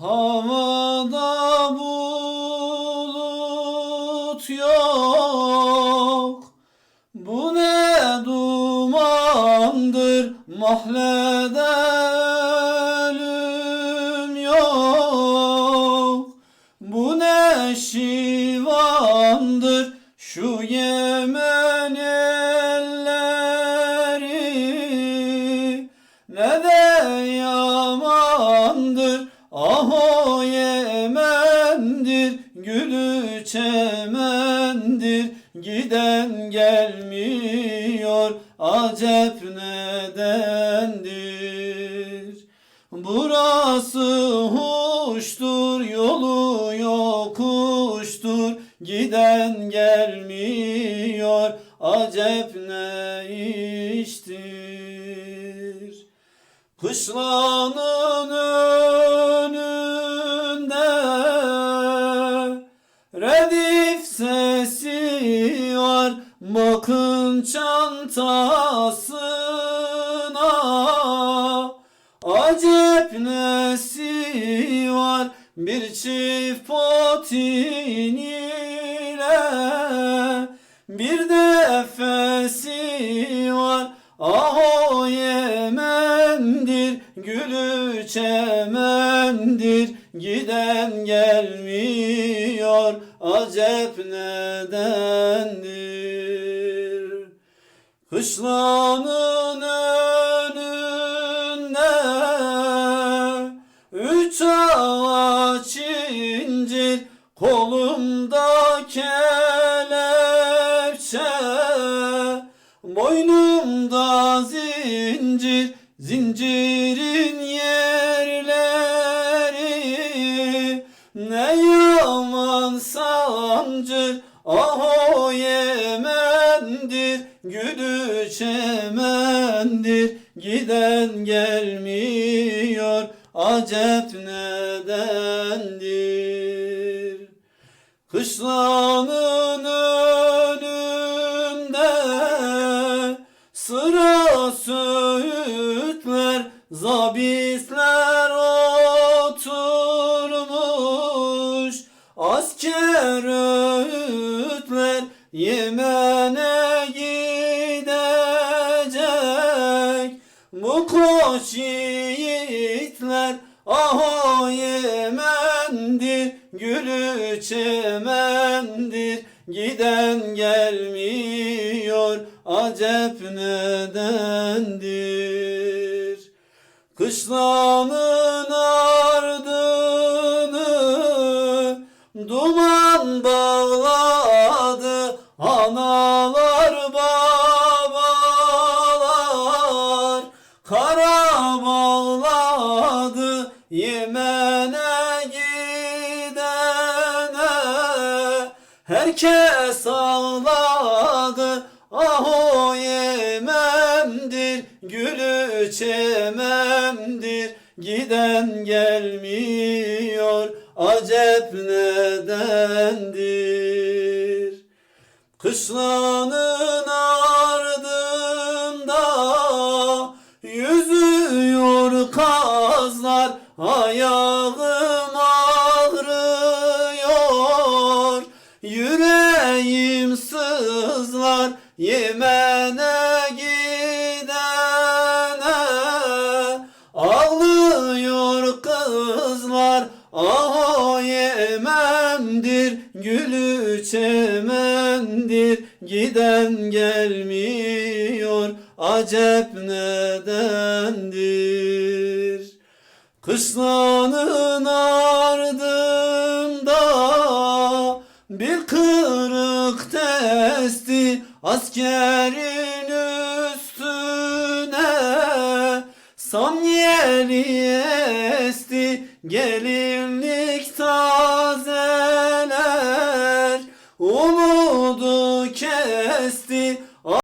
Havada bulut yok. Bu ne dumandır Mahlede Yemen'dir Gülü çemendir Giden gelmiyor Acep nedendir? Burası hoştur Yolu yokuştur. Giden gelmiyor Acep ne iştir? Kışlanın Bakın çantasına Acep nesi var? Bir çift potin ile Bir de efesi var. Ah o Yemen'dir Gülü çemendir Giden gelmiyor. Acep nedendir Kışlanın önünde Üç ağaç incir Kolumda kelepçe. Boynumda Gülü çemendir Giden gelmiyor Acep nedendir? Kışlanın önünde Sıra söğütler Zabisler oturmuş. Asker öğütler Yemen'e Koç yiğitler Ah o Yemen'dir Gülü çemendir. Giden gelmiyor Acep nedendir? Kışlanın ardını Duman bağladı Analar babalar. Kara Herkes ağladı. Ah o Yemen'dir Gülü çemendir Giden gelmiyor Acep nedendir? Kışlanın ardında Gülü çemendir Giden gelmiyor Acep nedendir? Kışlanın ardında bir kırık testi askerin üstüne Samyeli esti gelinlik tazeler Yes.